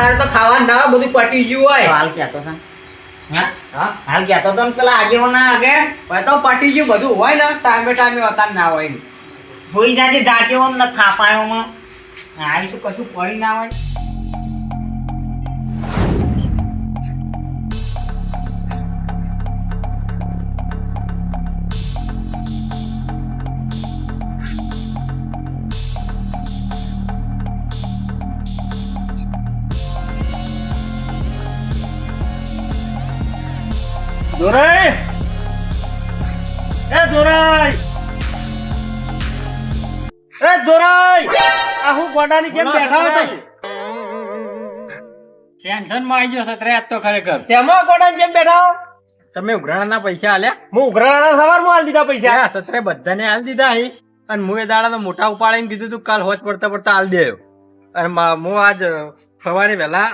તારે તો ખાવાનું ના હોય, બધું પટી ગયું હોય. હાલ કહેતો હતો હાલ કહેતો હતો ને પેલા આગેવાના આગળ. હવે તો પટી ગયું બધું હોય ને ટાઈમે ટાઈમે વતાર ના હોય. ભૂલ જાજે જાતે ઓમ ન થાપાયોમાં. આવીશું કશું પડી ના હોય. જોરાઈ એ દોરાઈ એ દોરાઈ આ હું ગોડાની કેમ બેઠા હતો. ટેન્શનમાં આવી ગયો સતરે આજ તો ખરેખર. તેમાં ગોડાની કેમ બેઠા? તમે ઉઘરાણાના પૈસા આલ્યા? હું ઉઘરાણા સવારમાં આલી દીધા પૈસા. હા સતરે બધાને આલ દીધા હી અને હું એ દાડા તો મોટા ઉપાડીને કીધું તું કાલ હોજ પડતા પડતા આલ દેયો અને મા- હું આજ સવારે વહેલા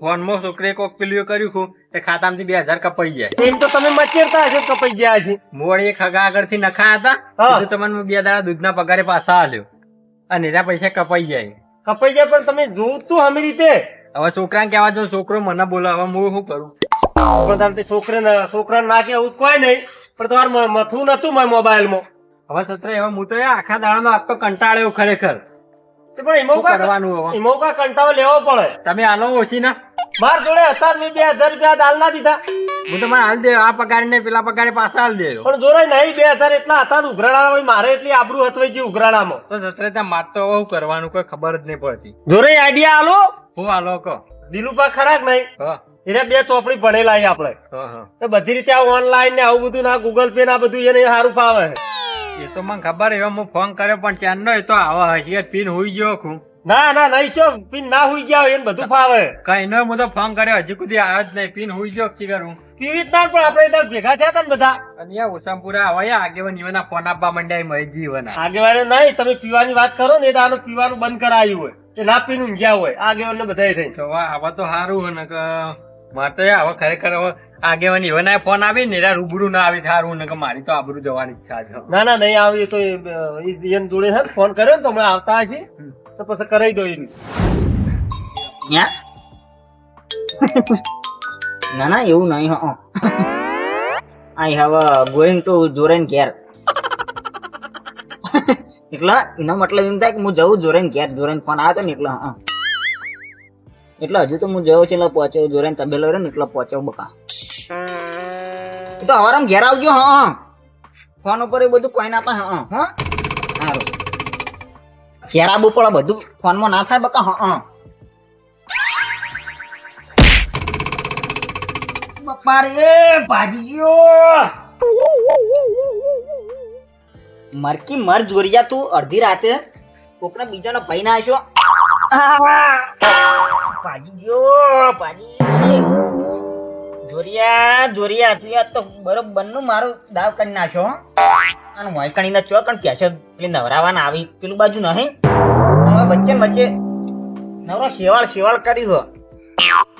ફોનમાં છોકરીએ કોક પેલું કર્યું છું એ ખાતામાંથી બે હજાર કપાઈ ગયા. એમ તો તમે મચેરતા હશો કપાઈ ગયા છે. મોડ એક હગા આગળથી નખા હતા. તમને બે દાડા દૂધના પગારે પાછા આલ્યો. અને એના પૈસા કપાઈ ગયા કપાઈ ગયા પણ તમે જોવું તું આમી રીતે? હવે છોકરાને કહેવા જો છોકરો મને બોલાવે હું શું કરું? પણ તમે તે છોકરાને છોકરાને ના કેવું કોઈ નહીં પણ તમારે મથું નતું મારા મોબાઈલમાં. હવે સત્રે એવા હું તો આખા દાડાનો આખો કંટાળ્યો ખરેખર. તે પણ એમાં કરવાનું એમાં કંટાળો લેવો પડે? તમે આલો ઓછી ના? માર જોડે હતા મેં બે હજાર રૂપિયા દાલ ના દીધા. હું તમારે હાલ દે આ પગાર ને પેલા પગારે પાછા હાલ દે. પણ જોરાય નહીં બે હજાર એટલા હતા ને ઉઘરાણા હોય મારે એટલી આબરૂ હતવાઈ ગઈ ઉઘરાણામાં. તો સત્રે ત્યાં માર તો કરવાનું કોઈ ખબર જ નહીં પડતી. જોરાય આઈડિયા આલો? હું હાલો કહો. દિલુપા ખરા નહીં? હા. એને બે ચોપડી પડેલા આપણે. હા હા. તો બધી રીતે આ ઓનલાઈન ને આવું બધું ના ગૂગલ પે ના બધું એને સારું ફાવે એ તો મને ખબર એવા હું ફોન કર્યો પણ ચાંદનો એ તો આવા હશે પીન હોઈ ગયો ખું. ના ના નહીં ચો પીન ના હુઈ ગયા એને બધું ફાવે. કઈ નો હું તો ફોન કર્યો. હજી સુધી આવ્યો જ નહીં. પીન હુઈ ગયો શી કરું પીવી જ ના પણ આપણે ત્યાં ભેગા થયા હતા ને બધા. અને યા ઓસામપુરા આવા આગેવાન ઈવના ફોન આપવા માંડ્યા મય ઈવના. આગેવાને નહીં તમે પીવાની વાત કરો ને એ તો પીવાનું બંધ કરાયું હોય. એ ના પીને ઊંઘ્યા હોય. આગેવાને બધા થઈ તો આવા તો સારું હોય ને કે મારે તો હવે ખરેખર હવે આગેવાન ઈવના ફોન આવી ને રૂબરૂ ના આવી સારું ને કે મારી તો આબરૂ જવાની ઈચ્છા છે. ના ના નહીં આવે તો એ, જોડે છે ફોન કર્યો ને તો હમણાં આવતા હશે. તો પછી કરાવી દો એનું. ના ના, એવું નહીં, હો. આઈ હેવ ગોઈંગ ટુ જોરેન કેર એટલે એનો મતલબ એમ થાય કે હું જઉં જોરેન કેર જોરેન ફોન આવ્યો ને એટલે, હા. એટલે હજુ તો હું જયો છે એટલે પહોંચ્યો જોરેન તબેલો રહ્યો ને એટલે પહોંચ્યો બકા. તો હવારામ ઘેર આવજો, હા ફોન ઉપર એ બધું કોઈ ના થાય, હા હા. ઘેર બોપળા બધું ફોનમાં ના થાય બકા, હા બપા રે ભાજી મરકી મર જોરિયા, તું અડધી રાતે કોકના બીજાનો ભાઈ ના આવ્યો ભાજી ગયો ભાજી. જોરિયા જોરિયા, તું યાર તો બરોબરનું મારું દાવ કરી નાખ્યો. અને મોયકણી ના ચોકણ છે? પેલી નવરાવાના આવી, પેલું બાજુ નહીં હવે વચ્ચે વચ્ચે નવરો શેવાળ શેવાળ કર્યું હો.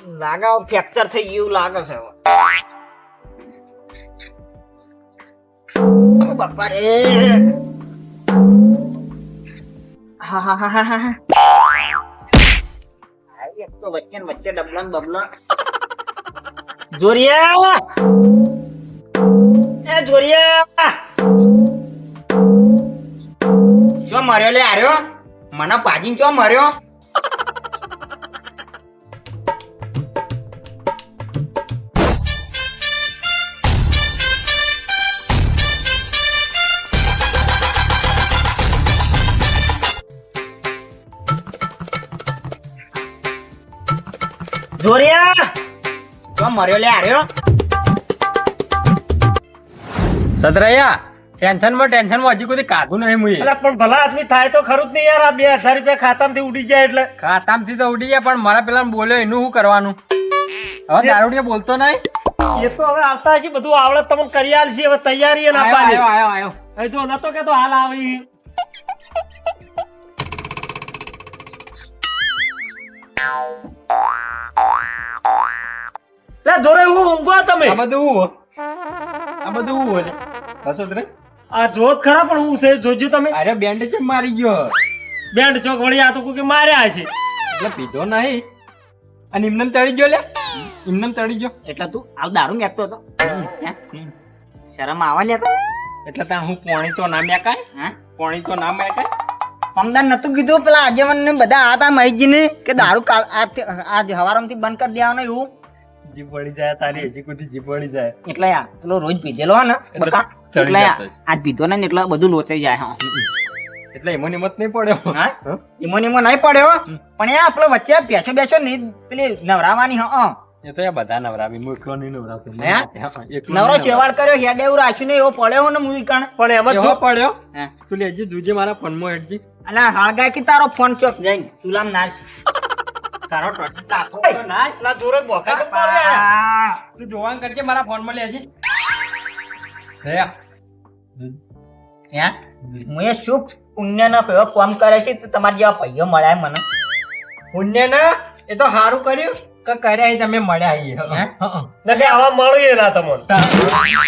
લાગે ફ્રેક્ચર થઈ ગયું લાગે છે. બાપા એક તો વચ્ચે વચ્ચે જોરિયા. એ જોરિયા. ચો મર્યો લે આર્યો. મને પાજીને ચો મર્યો? જોરિયા! ચો મર્યો લે આર્યો. સતરૈયા ટેન્શનમાં ટેન્શનમાં હજી કોઈ કાઢું નહીં મુએ. પણ ભલા આદમી થાય તો ખરું જ નહીં યાર. આ બે હજાર રૂપિયા ખાતામાંથી ઉડી જાય એટલે. ખાતામથી તો ઉડી જાય પણ મારા પેલા બોલ્યો એનું શું કરવાનું? હવે દારૂડિયા બોલતો નહીં? એ તો હવે આવતા હશે બધું આવડત તમને કરી આલશે હવે તૈયારી આયો આપવાની આયો આયો આયો જો નતો કે તો હાલ આવી. લે જોરે હું ઊંઘો તમે? આ બધું આ બધું હું. હસત રે. આ જોત ખરા પણ હું છે? જોજો તમે. અરે બેન્ડ છે મારી ગયો? બેન્ડ ચોક વળી આ તો કોઈ માર્યા છે. એટલે પીધો નહીં. અને ઇમનમ ચડી ગયો લે. ઇમનમ ચડી ગયો. એટલે તું આ દારૂ મેકતો હતો. શરમ આવા લેતો એટલે ત્યાં હું પોણી તો ના મેકાય? હા? પોણી તો ના મેકાય? પમદાર નતું કીધું પેલા આજે ને બધા હતા મહેશજી ને કે દારૂ આજ હવારમથી બંધ કરી દેવાનો એવું. જીભ વળી જાય તારી હજી કુધી જીભ વળી જાય. એટલે આ પેલો રોજ પીધેલો હોય ને બકા એટલે આ આજ પીધો ને એટલે બધું લોચાઈ જાય હા. એટલે એમો નિમત નહીં પડ્યો. હા? એમો નિમો નહીં પડ્યો? પણ એ આપણો વચ્ચે બેસો બેસો નહીં પેલી નવરાવાની હા એ તો બધા નવરાવી હું એકલો નહીં નવરાવતો હે? નવરો નહીં શેવાળ કર્યો હેડ એવું રાખ્યું ને એવો પડ્યો ને મુઈ કણ. પણ એમાં શું પડ્યો? હે. તું લેજી દુજે મારા ફોનમાં હેડજી. અલા હળગાય કે તારો ફોન ચોક જઈને ચુલામ નાખ તારો ટોચ સાતો તો નાખ પેલા જોરે બોકા તો પડ્યા. તું જોવાન કરજે મારા ફોનમાં લેજી. હે હે? હું એ શું પુણ્ય કયો કામ કરે છે તો તમારા જેવા ભાઈઓ મળ્યા મને. પુણ્ય ના એ તો સારું કર્યું. કે કર્યા તમે મળ્યા હે? ના કે આવા મળીએ ના તમને.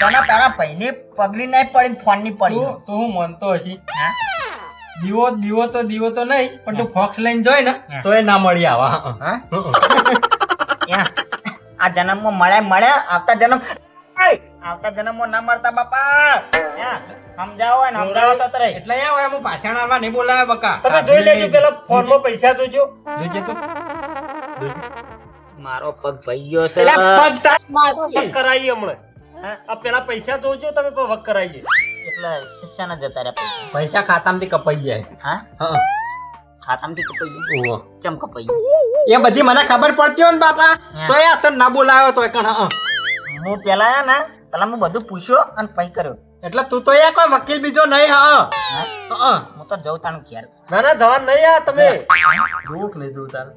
તને તારા ભાઈને પગલી નહીં પડી ફોનની પડી. તું તું હું માનતો હશી. હે? દીવો દીવો તો દીવો તો નહીં પણ તું ફોક્સ લઈને જોઈ ને તો એ ના મળી આવા. આ જન્મમાં મળે મળ્યા આવતા જન્મ! આવતા જન્મમાં ના મળતા બાપા. સમજાવો ને સમજાવો સતરે. એટલે હોય હું પાછળ આવવા નહીં બોલાવે બકા. તમે જોઈ લેજો પેલા ફોનમાં પૈસા જોજો. જોજે તો. મારો પગ ભાઈ ગયો છે પગ તાર માસ કરાવીએ હમણાં. આ પેલા પૈસા જોજો તમે પણ વક કરાવીએ એટલે શિષ્યના જતા રહ્યા પૈસા. ખાતામાંથી કપાઈ જાય હા? હા. ખાતામાંથી કપાઈ ગયું? ઓહો. ચમ કપાઈ ગયું? એ બધી મને ખબર પડતી હોય ને બાપા. તો એ તને ના બોલાવ્યો તો કણ હા. હું પેલા આયા ને પેલા હું બધું પૂછ્યો અને પૈ કર્યો. એટલે તું તો એ કોઈ વકીલ બીજો નહીં હા. હા? તો જઉં તાનું ક્યારે ના ના જવાન નહીં આ તમે. ભૂખ નહીં તારે.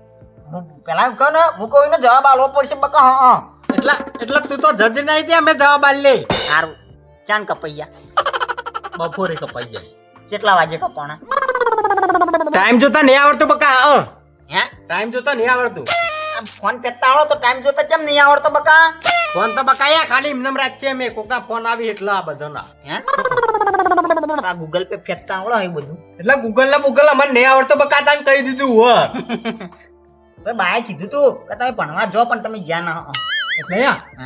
હું પેલા એમ કહું ને હું કોઈને જવાબ આલવો પડશે બકા હા હા. એટલે એટલે તું તો જજ નહીં ત્યાં મેં જવાબ આલી લે. સારું. ચાન કપાઈ ગયા. બપોરે કપાઈ જાય. કેટલા વાગે કપાણા? ટાઈમ જોતા નહીં આવડતું બકા હા. હે? ટાઈમ જોતા નહીં આવડતું. આમ ફોન પેતા આવડો તો ટાઈમ જોતા કેમ નહીં આવડતો બકા? ફોન તો બકાયા ખાલી એમને છે મેં કોકના ફોન આવી એટલે આ બધાના. હે? આ ગૂગલ પે ફેંકતા આવડો એ બધું. એટલે ગૂગલ ને ગૂગલ મને નહીં આવડતો બકા તને કહી દીધું હો. ભાઈ બાએ કીધું તું કે તમે ભણવા જો પણ તમે જ્યાં ના એટલે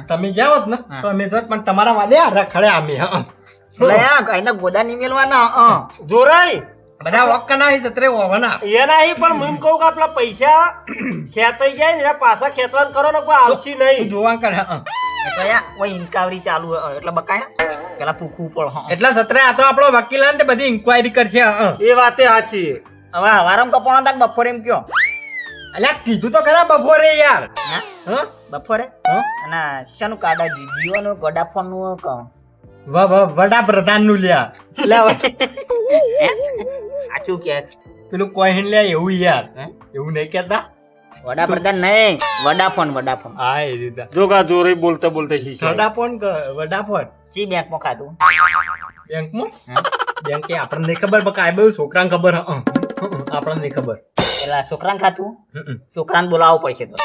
તમે જાઓ ને તો અમે જો પણ તમારા વાદે આ રખડે અમે હા. ગોદા નહીં મેલવાના હા. જોરાય બધા વોક ના સત્રે હોવાના એ નહીં પણ હું કહું કે આપણા પૈસા ખેંચાઈ જાય ને પાછા ખેંચવાનું કરો ને કોઈ આવશે નહીં. જોવા કરે હા. ઓય ઇન્કાવરી ચાલુ હે, એટલે બકાયા? પેલા પૂખવું પડ હા. એટલે સત્રે આ તો આપણો વકીલ ને બધી ઇન્ક્વાયરી કરશે એ વાતે સાચી હવે હવારમ કપાણો તાક બપોરે એમ કયો? અલ્યા કીધું તો ખરા બપોરે યાર. હે? બપોરે? અને શાનું કાર્ડ જીઓ નું વોડાફોનનું કહો વડાપ્રધાનનું લ્યા. લે સાચું કે પેલું કોઈન લ્યા એવું યાર. એવું નહીં કેતા વડાપ્રધાન નહીં વડાફોન વડાફોન. હા એ રીતે. જોગા જોરે બોલતા બોલતા શીખે. Vodafone Vodafone? સી બેંકમાં ખાતું બેંકમાં? બેંક કે આપણને નહીં ખબર બકા આ બધું છોકરાને ખબર હં. આપણને નહીં ખબર. પેલા છોકરાને ખાતું. છોકરાને બોલાવવું પડશે તો.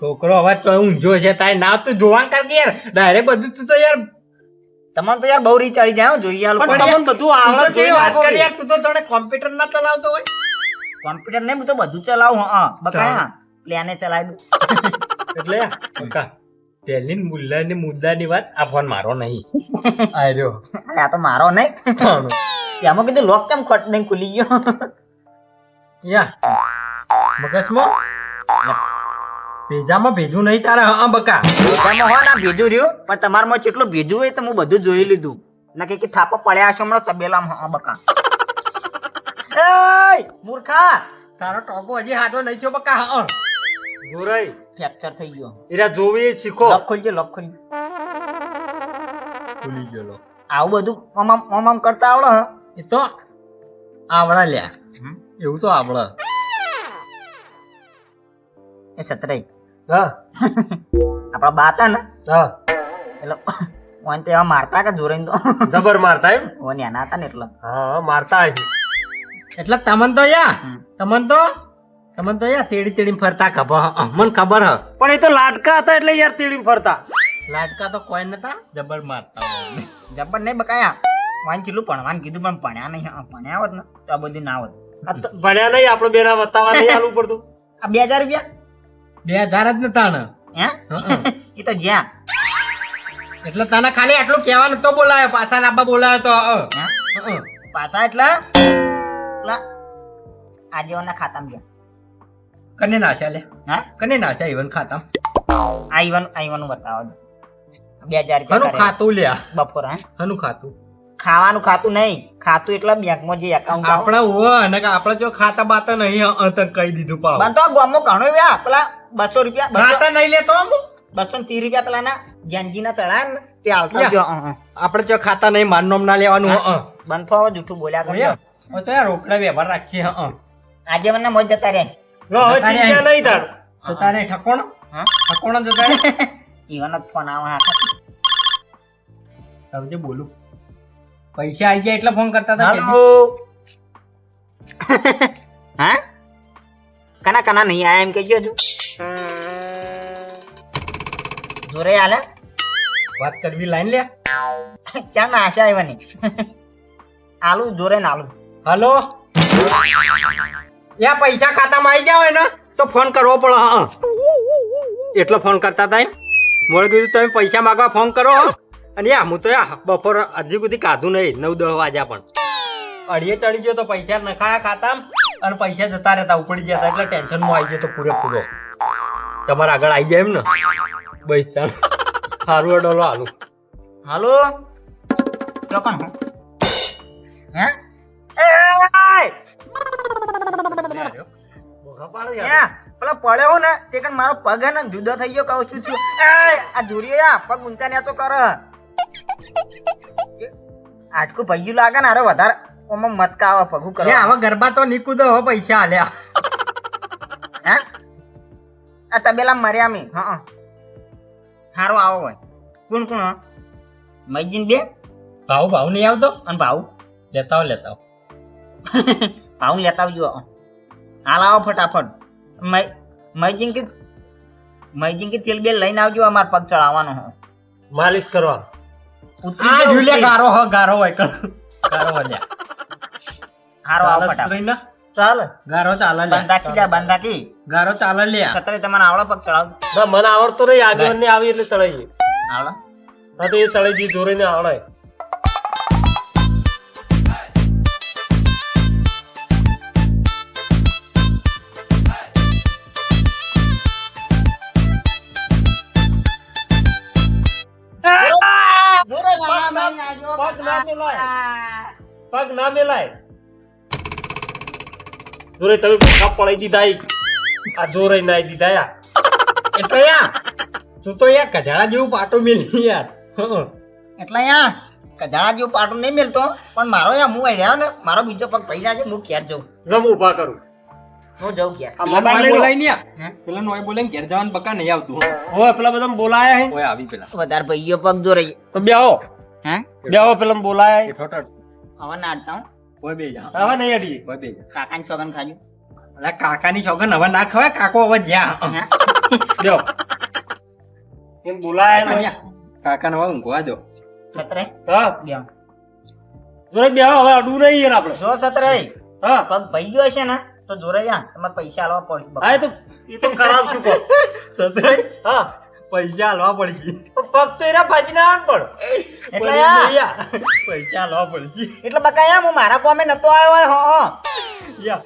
છોકરો અવાજ તો ઊંઝો છે તારે ના તું જોવાનું કર કે યાર. ડાયરેક્ટ બધું તું તો યાર તમને તો યાર બહુ રી ચડી જાય હો, જોઈએ આ પણ લોકો તમને બધું આવડે તો વાત કરી. યાર તું તો જોડે કોમ્પ્યુટર ના ચલાવતો હોય. કોમ્પ્યુટર ને હું તો બધું ચલાવું હા બકાયા પ્લેને ચલાવી દઉં. એટલે બકા પહેલી મુલ્લાની મુદ્દાની વાત આ ફોન મારો નહીં. આ રહ્યો અરે આ તો મારો નહીં. એમાં કીધું લોક કેમ ખોટ નહીં ખુલી ગયો? યા. મગજમાં? ભેજામાં ભેજું નહીં તારે હા બકા. ભેજામાં હો ના ભેજું રહ્યું. પણ તમારામાં જેટલું ભેજું હોય તો હું બધું જોઈ લીધું. ના કે થાપો પડ્યા હશે હમણાં તબેલામાં હા બકા. એય મૂર્ખા તારો ટોકો હજી હાથો નહીં થયો બકા હા જોરાય. ફ્રેક્ચર થઈ ગયો. એરા જોવી શીખો. લખ ખોલજે લખ ખોલ ભૂલી ગયો આવું બધું આમ આમ આમ આમ કરતા આવડે હા. એ તો આવડા લ્યા. એવું તો આવડે. એ સતરાઈ. હા. આપણા બાતા ને? હા. એટલે ઓન તો એવા મારતા કે જોરાઈને તો? જબર મારતા એમ? ઓન નાના હતા ને એટલે. હા મારતા હશે. એટલે તમન તો યા તમન તો તમન તો યા તેડી તેડી ફરતા ખબર હ મને ખબર હ. પણ એ તો લાટકા હતા એટલે યાર તેડી ફરતા. લાટકા તો કોઈ નતા જબર મારતા. જબર નહીં બકાયા. વાંચેલું ચીલું ભણવાનું કીધું પણ ભણ્યા નહીં ભણ્યા હોત ને તો આ બધું ના હોત. આ ભણ્યા નહીં આપણે બેના બતાવવા નહીં આલું પડતું. આ બે હજાર રૂપિયા? બે હજાર જ નતા ને હે? એ તો જ્યાં. એટલે તને ખાલી આટલું કહેવાનું તો બોલાયો પાછા લાંબા બોલાયો તો. પાછા એટલે આજીવનના ખાતામાં ગયા. કને નાખ્યા લે હા? કને નાખ્યા ઈવન ખાતા આઈવન આઈવન બતાવો બે હજાર હનું ખાતું લે બપોર હે? હનું ખાતું. ખાવાનું ખાતું નહીં. ખાતું એટલે બેંકમાં જે એકાઉન્ટ આપણા હોય અને આપણે જો ખાતા બાતા નહીં કહી દીધું પાવ બનતો ગોમો ઘણો વ્યા. પેલા બસો રૂપિયા બસો નહીં લેતો બસો ને ત્રીસ રૂપિયા પેલા ના જ્ઞાનજીના ચડાયા ને તે આવતા. જો. આપણે જો ખાતા નહીં માન ના લેવાનું અ. બનતો જૂઠું બોલ્યા કરજો. તો યાર રોકડા વ્યવહાર રાખીએ આજે મને મોજ જતા રે લો, ચિંતા નહીં તાણ તો તારે ઠકોણ? ઠકોણ જતા રહે? ઈવન ફોન આવે હા હવે બોલું. પૈસા આવી જાય એટલે ફોન કરતા હતા હા? કના કના નહીં આયા એમ કહેજો હજુ જોરે આલે. વાત કરવી લાઈન લે. ચા ના આશા આવવાની આલુ જોરે ને આલુ. હાલો? યા પૈસા ખાતામાં આવી જાવ ને તો ફોન કરવો પડે હા એટલો ફોન કરતા હતા મોડે કીધું તમે પૈસા માગવા ફોન કરો અને યા હું તો યા બપોર હજી સુધી કાધું નહીં નવ દસ વાગ્યા પણ. અડીએ ચડી ગયો તો પૈસા નખાયા ખાતા અને પૈસા જતા રહેતા ઉપડી ગયા હતા એટલે ટેન્શનમાં આવી ગયો તો પૂરેપૂરો. તમારે આગળ આવી જાય એમ ને? બસ ચાલ. સારું ડોલો હાલો. હાલો? ચોકન હે. યા, પડ્યો ને તે કણ મારો પગ હે ને જુદો થઈ ગયો કહું શું થયું આ ધૂરીઓ યા પગ ઊંચા તો કર. આટકું ભૈયું લાગે ને અરે વધારે ઓમાં મચકા આવે પગું કરો હવે ગરબા તો નીકળો હો પૈસા હાલ્યા હે આ તબેલા મર્યા મી હા હારો આવો હોય કોણ કોણ? મૈજીન બે? ભાવ ભાવ નહીં આવતો? અને ભાવ? લેતા આવો લેતા આવો. ભાવ લેતા આવજો હાલ આવો ફટાફટ. મૈજીન કે મૈજીન કે તેલ બે લઈને આવજો અમાર પગ ચડાવવાનો હો. માલિશ કરવા. ઉતરી જુલે ગારો હ ગારો હોય ગારો હોય હારો આવો ચાલે ફટાફટ. ચાલ. ગારો ચાલે. બંધાકી જા બંધાકી. ગારો ચાલે લે અત્યારે તમારે આવડા પગ ચડાવ. ના મને આવડતો નહીં. આગળ ને આવી એટલે ચડાવીએ આવડા. હા તો એ ચડાઈ દી જોરે ને આવડે પગ ના મેલાય. પગ ના મેલાય જોરે તમે પડાઈ દીધા. આ જોરે નાઈ દીધા યાર એટલે યાર તું તો યાર કજાળા જેવું પાટો મેલી યાર. એટલે યા કદાળા જેવું પાટો નહીં મેલતો પણ મારો યાર હું આવી રહ્યો ને મારો બીજો પગ પૈસા છે હું ઘેર જઉં. જમ ઊભા કરું. હું જઉં. બોલાય પેલા નોય ઘેર જવાનું બકા નહીં આવતું હવે પેલા બધા બોલાયા હે? ઓય આવી પેલા. વધારે ભાઈઓ પગ જો રહી તો બેહો. હે? બેહો પેલા બોલાયા. હવે ના અડતા હું. ઓય બે જા. હવે નહીં અડીએ. ઓય બે જા. કાકાની સોગન ખાજો કાકાની છોકર હવે ના ખવાય કાકો હવે જ્યાં. હે? એમ બોલાયા કાકાને હવે ઊંઘવા દો. છત્રે? હા જોરે બેહો હવે અડવું નહીં યાર આપણે. જો છત્રે હા. પગ ભાઈ ગયો હશે ને તો જોરે તમારે પૈસા આલવા પડશે હા તો એ તો કરાવશું હા. પૈસા હાલવા પડશે. પગ તો એના ભાજી ના પણ. એટલે યા. પૈસા હાલવા પડશે. એટલે બકા હું મારા કોમે નતો આવ્યો હોય હો હો. યા.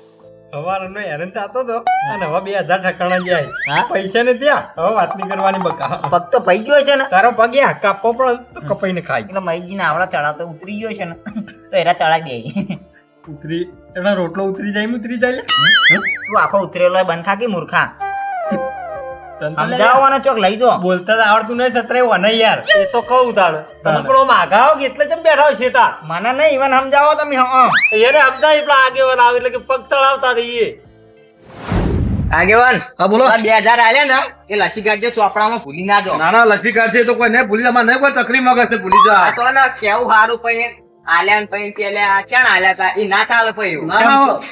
સવારનો હેરાન થતો તો. અને હવે બે હજાર ઠકાણા જાય. હા? પૈસા ને ત્યાં હવે વાત નહીં કરવાની બકા. પગ તો પઈ ગયો છે ને. તારો પગ યા કાપો પણ તો કપાઈને ખાય. એટલે મહીજીને આવડા ચડા તો ઉતરી ગયો છે ને. તો એરા ચડા દે. ઉતરી એના રોટલો ઉતરી જાય ઉતરી જાય તું આખો ઉતરેલો બંધ થાકી મૂર્ખા? સમજાવવાનો ચોક લઈ જો. બોલતા આવડતું નહીં સતરે વને યાર. એ તો કહું તાણે તમે પણ આમ કે એટલે ચમ બેઠા હોય શેઠા? મને નહીં ઈવન સમજાવો તમે એને સમજાય પેલા આગેવાન આવે એટલે કે પગ ચડાવતા થઈએ આગેવાન હા બોલો. બે હજાર આલ્યા ને એ લસી કાઢજો ચોપડામાં ભૂલી ના જો ના લસી છે તો કોઈ ને ભૂલી જવા નહીં કોઈ તકલીફ મગજ ભૂલી જા. તો ને કેવું સારું પછી આલ્યા ને પછી પેલે ચાણ આલ્યા તા એ ના ચાલે પછી.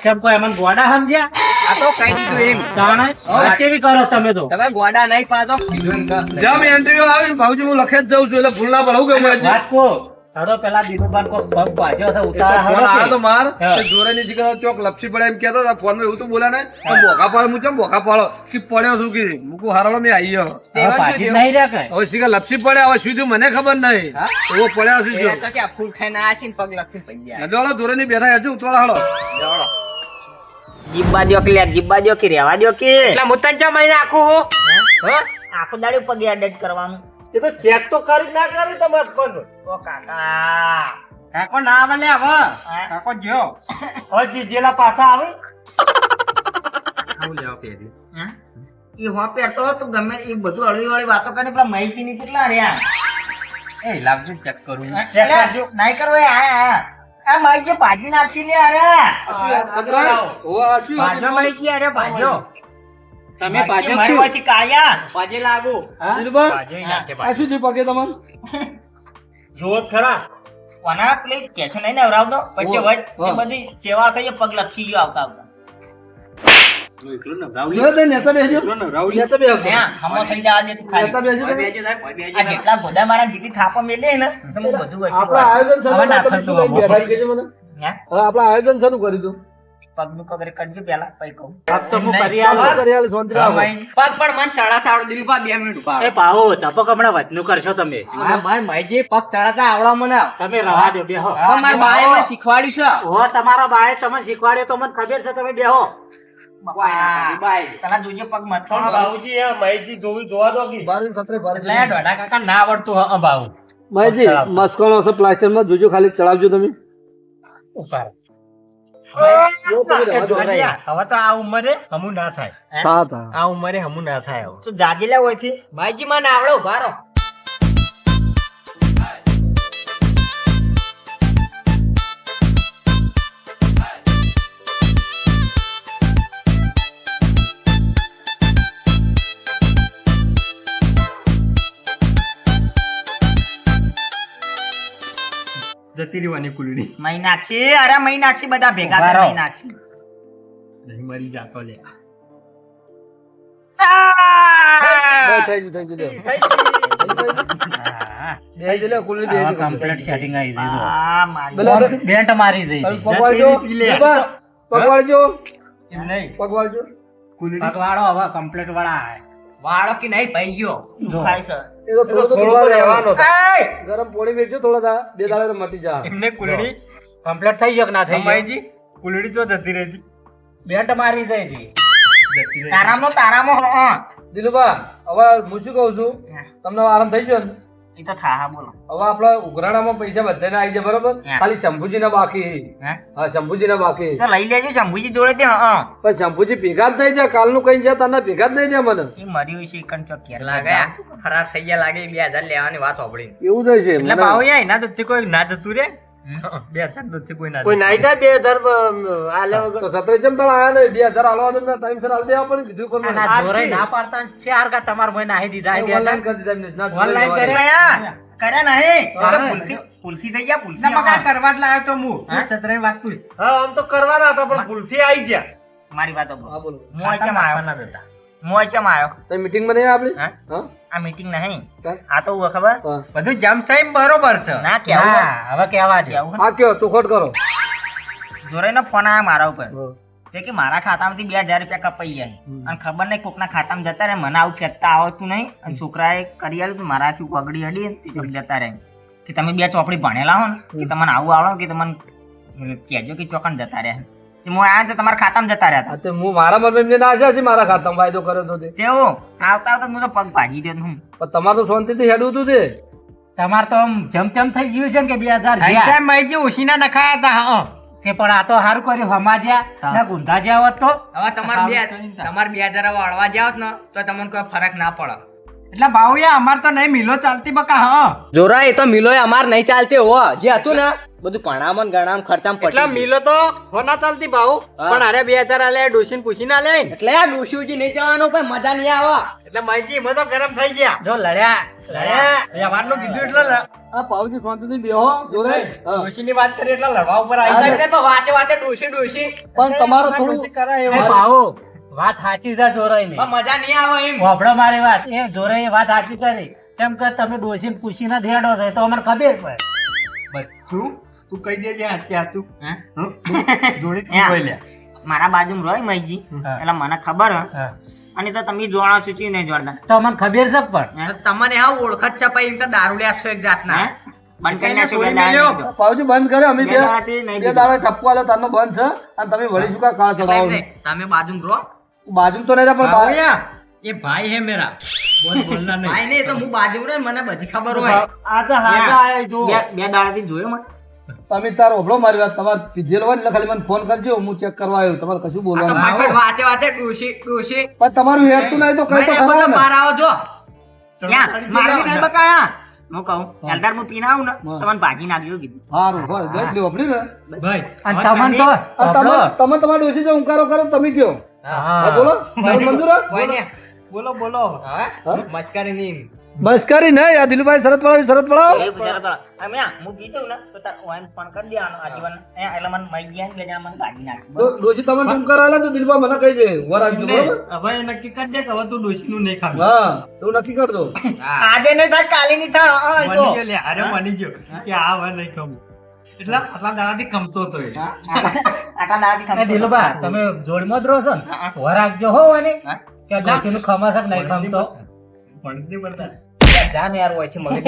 કેમ કોઈ એમાં ગોડા સમજ્યા? આ તો કઈ દીધું એમ. તાણે? વચ્ચે બી કરો તમે તો? તમે ગોડા નહીં પણ આ તો કે- એન્ટ્રીઓ આવી ને ભાવજી હું લખે જ જઉં છું એટલે ભૂલ ના પડવું હું વાત કો હડો પેલા દિનુભાઈ પગ છે ઉતારા હડો તો માર. ચોક લપસી પડે એમ કહેતો હતા ફોનમાં એવું તો બોલ્યા ને? બોકા પાડો હું ચમ બોકા પાડો? શી પડ્યો શું કીધું? મૂકું હારાળો મેં આવી ગયો. હવે નહીં રહ્યા કઈ હવે શીખર લપસી પડે હવે શું થયું મને ખબર નહીં. એવો પડ્યા શું થયું? તો ફૂલ છે ને પગ લપસી પડી ગયા. જોરાની બેઠા હજુ ઉતવાળા હાલો. દોડો. જીબ્બા દ્યો કે લ્યા જીબ્બા દ્યો કે રેવા દ્યો કે? એટલે હું? તને આખું આખો દાડો પગે અડેટ કરવાનું. એ તો ચેક તો કરી ના કરી તમારે પણ. ઓ કાકા. કાકો ના આવે લે હવે કાકો જ્યો હજી જેલા પાછા આવે? આવું લેવા પહેરી એ ઈ હો પેટો તું ગમે એ બધું હળવી વાળી વાતો કરે પેલા માહિતી ની કેટલા રહ્યા? એ લાવજો ચેક કરું. ચેક કરજો. નહીં કરવો એ આ આ આ માહિતી ભાજી નાખી લે અરે. ભાજો માહિતી અરે ભાજો તમે ભાજપ મારી કાયા? પાજે લાગો. હા? ય નાખે આ શું થયું પગે તમને જુઓ ખરા કોના પેલી કેછો નહીં નવરાવતો પછી ઓ, વચ એ બધી સેવા થઈ પગ લખી ગયો આવતા આવતા. જો તે નેતા બેસજો. નેતા બેસજો. ત્યાં હમો થઈ જવા દે તું ખાલી. નેતા બેસજો કોઈ તમે. બેજો થાય, કોઈ બેજો આ થાય. જેટલા ગોડા મારા જેટલી થાપા મેલે ને તો હું બધું વચ્ચે આપણા વાળું. આયોજન હવે ના શરૂ થતું તમે હવે. બેઠા કહેજો મને. હે? હવે આપણા આયોજન શરૂ કરી દઉં? પગનું કગરે કરજો પેલા પછી કહું. આપ તો હું કરી ચાલો કરી હાલ, શાંતિ પગ પણ મન ચડાતા આવડે દિલભા બે મિનિટ ઊભા રહો. પાહો ચપક હમણાં વચનું કરશો તમે. હા, ભાઈ માઈજી પગ ચડાતા આવડો મને. તમે રહા દો બેહો. મારા બાએ મને શીખવાડ્યું છે. હો તમારા બાએ તમને શીખવાડ્યો તો મને ખબર છે તમે બેહો. કોઈ ના કરી, જોજો પગ મત પણ ખોલો. બાબુજી આ માહિતી જોવી જોવા દો કે. બારીને સતરે બારીને. એટલે આ દોઢા કાકા ના આવડતું હ ભાવ માહિતી મસ્કોનો હશે પ્લાસ્ટરમાં જોજો ખાલી ચડાવજો તમે. હવે તો આ ઉંમરે હમું ના થાય. આ ઉંમરે હમું ના થાય જાગેલા હોયથી માઈજી મને આવડો ઊભા જતી રહેવાની કુલડી મહી નાખશી અરે મહી નાખશી બધા ભેગા થઈને મહી નાખશી નહીં મરી જાતો લે બસ થઈ ગયું, થઈ ગયું, લ્યો. બેસી જ લ્યો, કુલની બેસી જ. કમ્પ્લીટ સેટિંગ આવી જઈ આ મારી પેલા હવે બેન્ટ મારી જઈ પગ વાળજો. ઊભા. પગ વાળજો. એમ નહીં પગ વાળજો. પગવાળો હવે કમ્પ્લીટ વાળા વાળો કે નહીં ભાઈ ગયો દુખાય છે? એ તો થોડું થોડો સુવા રહેવાનો ગરમ પોણી વેચજો થોડા બે દાડા તો મટી જા. એમને કુલડી કમ્પ્લીટ થઈ ગયો કે ના થઈ જાય કુલડી તો જતી રહેતી બેટ મારી જાય છે તારામાં તારામાં હા. હો. દિલુભા હવે હું શું કહું છું? તમને આરામ થઈ ગયો ને? એ તો થા હા બોલો. હવે આપડા ઉઘરાણામાં પૈસા બધાને આવી જાય બરોબર? ખાલી ખાલી શંભુજીના બાકી. હે? હા શંભુજીના બાકી. તો લઈ લેજો શંભુજી જોડે તે હા, પણ શંભુજી ભેગા જ નહીં જાય કાલનું કઈ છે તને ભેગા જ નહીં જાય મને. એ મર્યું છે એકન ચોક ઘેર લાગે ફરાર થઈ ગયા લાગે બે હજાર લેવાની વાત સાંભળી એવું જ છે એટલે ભાવ યાય ના જતી કોઈ ના જતું રે? બે હજાર જતી કોઈ ના કોઈ નાઈ જાય બે હજાર આલે વગર. તો સત્રે ચમ તારા આયા નહીં બે હજાર હાલવા દો ટાઈમ સર હાલ દેવા પડે કીધું કોણ મને? આ ના પાડતા ચાર કા તમાર ભાઈ નાહી દીધા બે હજાર. કરી દીધા એમને. ના, ઓનલાઈન જોડે કરે? જવા કર્યા કર્યા નહીં. તો ભૂલથી ભૂલથી થઈ ગયા ભૂલથી એટલે મકા કરવા જ લાવ્યો તો હું. સત્રે વાત પૂછ હા આમ તો કરવાના હતા પણ ભૂલથી આવી ગયા. મારી વાત દે. હા, સાંભળો. બોલો. હું અહીં આવ્યો ના બેટા હું અહીં ચમ આવ્યો તમે મીટિંગમાં નહીં આપણી? હા? આ મીટિંગ નહીં? આ તો હું ખબર? બધું જમ સાઈમ બરોબર છે. ના કેવું હવે કેવા કેવું હા કયો? ચોખવટ કરો. જોરેનો ફોન આવ્યો મારા ઉપર. તે કે મારા ખાતામાંથી બે હજાર રૂપિયા કપાઈ જાય અને ખબર નહીં કોકના ખાતામાં જતા રહે મને આવું ખેંચતા આવડતું નહીં. અને છોકરાએ કરી આવ્યું મારાથી પગડી અડી ને જતા રહે. કે તમે બે ચોપડી ભણેલા હો ને કે તમને આવું આવડો કે તમને કહેજો કે ચોકન જતા રહ્યા તે હું આયા તો તમારા ખાતામાં જતા રહ્યા હા, હું મારા મનમાં એમને નાશ્યા છે મારા ખાતામાં વાયદો કર્યો તો તે. હતા આવતા આવતા હું તો પગ ભાજી રહ્યો હું. પણ તમારે તો શાંતિથી હેડવું હતું તે. તમાર તો આમ જમ તેમ થઈ ગયું છે કે બે હજાર થઈ ગયા? ઉસીના નખાયા હતા હા કે પણ આ તો સારું કર્યું હમાજ્યા હા. ને ગુંધા જ્યાં હોત તો? હવે તમારે બે તમારે બે હજાર હવે અળવા જાવ ને તો તમને કોઈ ફરક ના પડે. એટલે બાઉયા અમાર તો નહીં મિલો ચાલતી બકા હા. જોરા એ તો મિલો અમાર નહીં ચાલતી હો જે હતું ને બધું પણામાં ગણામ ખર્ચામાં એટલે મિલો તો હોના ચાલતી ભાવ પણ અરે બે હજાર આલે ડોસીને પૂછી ના લે એટલે આ ડોશીઓજી નહીં જવાનું પણ મજા નહીં આવે. એટલે માઈજી તો ગરમ થઈ ગયા. જો લડ્યા લડ્યા. વ્યવહારનું કીધું એટલે આ પાવજી શાંતિથી બેહો જોડે હા. વાત કરી એટલે લડવા ઉપર આવી જાય. પણ વાંચે વાંચે ડોશી ડોશી. પણ તમારે થોડું ડોશી એ ભાવો વાત સાચી છે જોરાઈ ની મજા નહીં આવે એમ. વાપડો મારી વાત. એ જોરાઈ વાત સાચી કરી. કેમ કે તમે ડોસીને પૂછીને છો તો અમને ખબર છે. તું તું કહી દેજે અત્યારે તું જોડે લે. મારા બાજુમાં રોય મહીજી એટલે મને ખબર હ. અને તો તમે જોણા છો ચી નહીં જોડતા તમને ખબર છે પણ. તમને હા ઓળખત છે પછી તો દારૂ લ્યા છો એક જાતના. બંધ કરી નાખ્યો બે દાડા મેલ્યો. પાવજી બંધ કર્યો અમે બે બે દાડાથી નહીં બે પીધું. દાડા ટપકો તારનો બંધ છે. અને તમે વળી શું કા ચડાવો તમે બાજુમાં રો બાજુ તો નહીં પણ એ ભાઈ હે મેરા. બોલના નહીં. ભાઈ નહીં તો હું બાજુમાં રહું, મને બધી ખબર હોય. આ તો હાજા આયા જો બે બે દાડાથી જોયો મને. તમે તાર ઓભળો મારી વાત તમારે પીધેલ હોય ને એટલે ખાલી મને ફોન કરજો હું ચેક કરવા આવ્યો. તમારે કશું બોલવાનું વાતે વાતે ડોશી ડોશી. પણ તમારું હેરતું નહીં તો કઈ તો ખબર બહાર આવો જો. મારી નહીં બકાયા. હું કહું એલદાર હું પીને આવું ને તમને ભાજી નાખજો કીધું. સારું હોય ગઈ લ્યો આપણી ને ભાઈ અને તમને તો તમે તમે તમારા ડોસી જો ઉંકારો કરો તમે કયો? હા. બોલો. મંજૂર? બોલો બોલો. હા? મસ્કરી નહીં બસ કરી નહીં આ દિલુભાઈ શરત પડાવી શરત પડાવ. શરત પડાવ. અમે હું પી ને તો તાર ઓયન ફોન કરી દેવાનો આજીવન એટલે મને મઈ ગયા ને બે જણા મને ભાજી નાખશે દોશી તમે ટૂંકાર કરાલા તો દિલભાઈ મને કહી દે વર જો હવે એ નક્કી કરી દે કે હવે તું ડોશીનું નહીં ખાવું. હા તું નક્કી કરજો. આજે નહીં થાય કાલે નહીં થાય હા, તો. મની ગયો અરે મની ગયો કે આ હવે નહીં ખાવું. એટલે આટલા દાડાથી કમતો હતો એ. આટલા દાડાથી એ ખબર દિલુભા તમે જોડમાં જ રહો છો ને? હા. વર હો અને કે ડોશીનું નું કે નહીં ખમતો. પણ નહીં પડતા જાન યાર હોય છે મગજ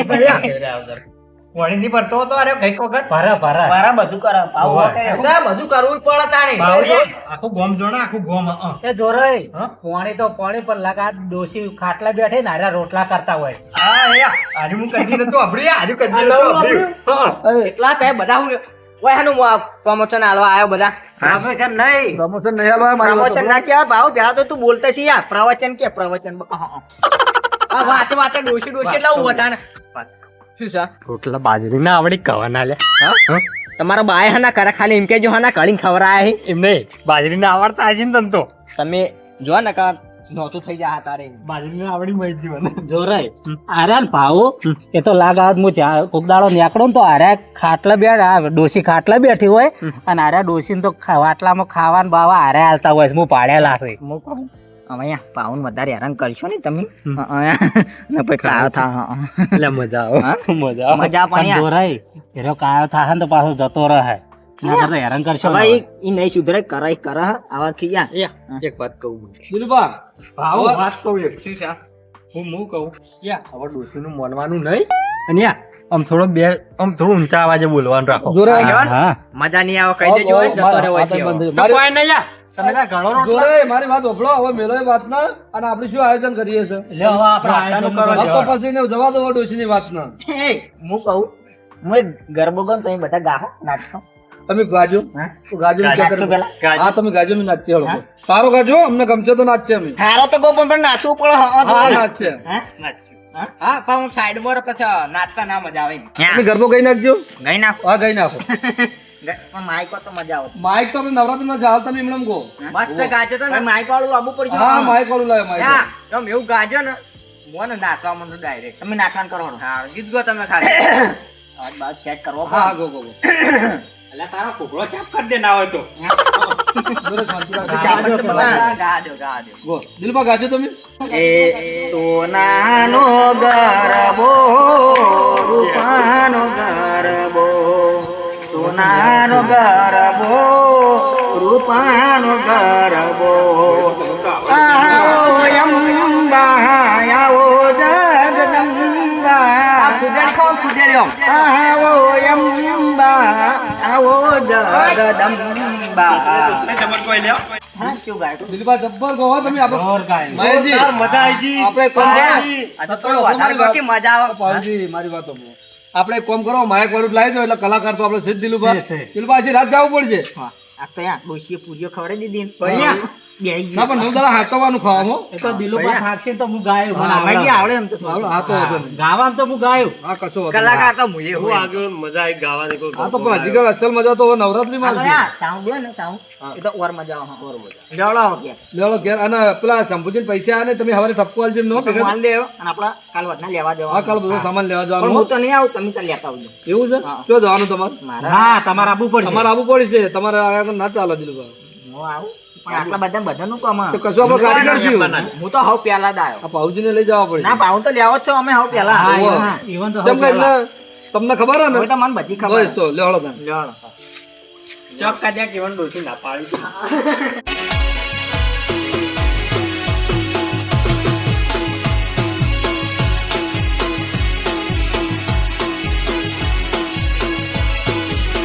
વણી પડતો હતો અરે કંઈક વખત? ભરા ભરા. ભરા બધું કરે ભાવ હોવે. બધું કરવું પડે તાણી. આખું ગોમ જોણે આખું ગોમ એ જોરાય પોણી તો પોણી પર લગા દોશી ખાટલા બેઠે ને રોટલા કરતા હોય. હા એ આર્યું હું કદી નતું અભડી આજે કદી નતું અભડી એટલા તે બધા હું ઓય હાનું પ્રમોશન આલવા આવ્યો બધા. પ્રમોશન નહીં. પ્રમોશન નહીં આલવા મારી વાત ના કે ભાવ પેલા તો તું બોલતા છે યાર પ્રવચન કે પ્રવચન હા. આ વાતે વાતે ડોશી ડોશી એટલે હું વધારે. શું છે? રોટલા બાજરી ના આવડી કવાના લે. હા? તમારા બાય હાના કરે ખાલી એમ કેજો હાના કળીને ખવરાય એમને નહીં બાજરી ના આવડતા આજે ને તને તો. તમે જો ને કા નોતું થઈ જાય તારે. બાજરી ના આવડી મળી મને. જોરાઈ આર્યા ને ભાવો એ તો લાગાવત હું ચા કોક દાડો નીકળો ને તો આર્યા ખાટલા બે આ ડોશી ખાટલા બેઠી હોય અને આર્યા ડોશી તો ખા- વાટલામાં ખાવાનું બાવા આર્યા હાલતા હોય. હું પાડેલા છે. હું અહીંયા પાઉન વધારે હેરાન કરશો ને તમે. ને પછી કાયો થા. એટલે મજા આવે? મજા મજા પણ પણ એરો કાયો થાય ને તો પાછો જતો રહે. હેરાન કરશો હવે ઈ- ઈ નહીં સુધરે કરે કરે આવા ખીયા એક વાત કહું દિલુભા ભાવ વાત કહું એક. શું છે? હું હું કહું? યા. હવે ડોસીનું માનવાનું નહીં. અને યા આમ થોડો બે આમ થોડું ઊંચા અવાજે બોલવાનું રાખો. મજા નહીં આવે કહી દેજો જતો રહ્યો છે. તો કોઈ નહીં યા. તમે તાર ઘણો રોટલા મારી વાત ઓભળો હવે મેલો વાત ના અને આપણે શું આયોજન કરીએ છે લે હવે આપણે આયોજન કરો, કરો. તો પછી ને જવા દો ડોશીની વાત ના. એ, હું કહું હું એક ગરબો ગમ તમે બધા ગાહો નાચો તમે ગાજો. ગાજો. હા તમે ગાજો ને નાચીએ હળો. સારો ગાજો અમને ગમશે તો નાચશે અમે. સારો તો ગો પણ નાચવું પડે હા, નાચશે હે? હા પણ હું સાઈડમાં પછી નાચતા ના મજા આવે તમે ગરબો ગઈ નાખજો. ગઈ નાખો. હા ગઈ નાખો. પણ માઈક તો મજા આવે. માઇક તો આપણે નવરાત્રીમાં ચાલ તમે એમણે કહો મસ્ત ગાજો તો માઈક વાળું આવવું પડશે હા માઇક વાળું લાવે માઇક હા તમે એવું ગાજો ને મને નાચવા ડાયરેક્ટ તમે નાચવાનું કરો. હા ગીત ગો તમે ખાલી. બાદ ચેક કરવો હા. Go go. એટલે તારો ખોખલો ચાપ કરી દે ના હોય તો. દિલમાં ગાજો તમે. એ સોનાનો ગરબો રૂપાનો ગરબો સોનાનો ગરબો. એક કોમ કરો. માયક વાળું લાવી દો એટલે કલાકાર તો આપણે સિદ્ધ દિલુભા. દિલુભા રાત જવું પડશે. હા, આ તો પૂરીઓ ખવડાવી દીધી ને. પણ નવ દાડા હાચવવાનું ખાવામાં એ તો દિલુભા થાકશે તો હું ગાયો ભાઈ આવડે. આવડે એમ તો. આવડે, હા તો વાંધો તો હું ગાયો. હા કશો કલાકાર તો મુએ હું આગળ મજા આવી ગાવાની કોઈ હા તો પણ હજી કાંઈ અસલ મજા તો હવે નવરાત્રીમાં આ તો આવશે. યા sound હોય ને sound, એ તો ઓર મજા આવે, હા. લેવડો આવો કે. લેવડો ઘેર. અને પેલા શંભુજીને પૈસા આવે તમે હવારે સપકો આલજો નો તો ભેગા માલ અને કાલ વધના લેવા હા કાલ બધો સામાન લેવા જવાનું. હું તો નહીં આવું તમે તો લેતા આવજો. એવું છે. શું જવાનું તમારે? હા ના તમારે આવવું પડશે. તમારે આવવું પડશે તમારે ના ચાલે દિલુભા હું આવું. પણ આટલા બધા બધાનું કામ તો કશું આપણે ગાડી કરશું? હું તો હવે પેલા જ આવ્યો આ લઈ જવા પડે. ના ભાવ તો લેવો જ છો અમે હવે પેલા તો ચમ કે તમને ખબર હે ને? તો મને બધી ખબર. તો લે હળો તને ચોક્કા ત્યાં કેવાનું ડોસી ના પાડી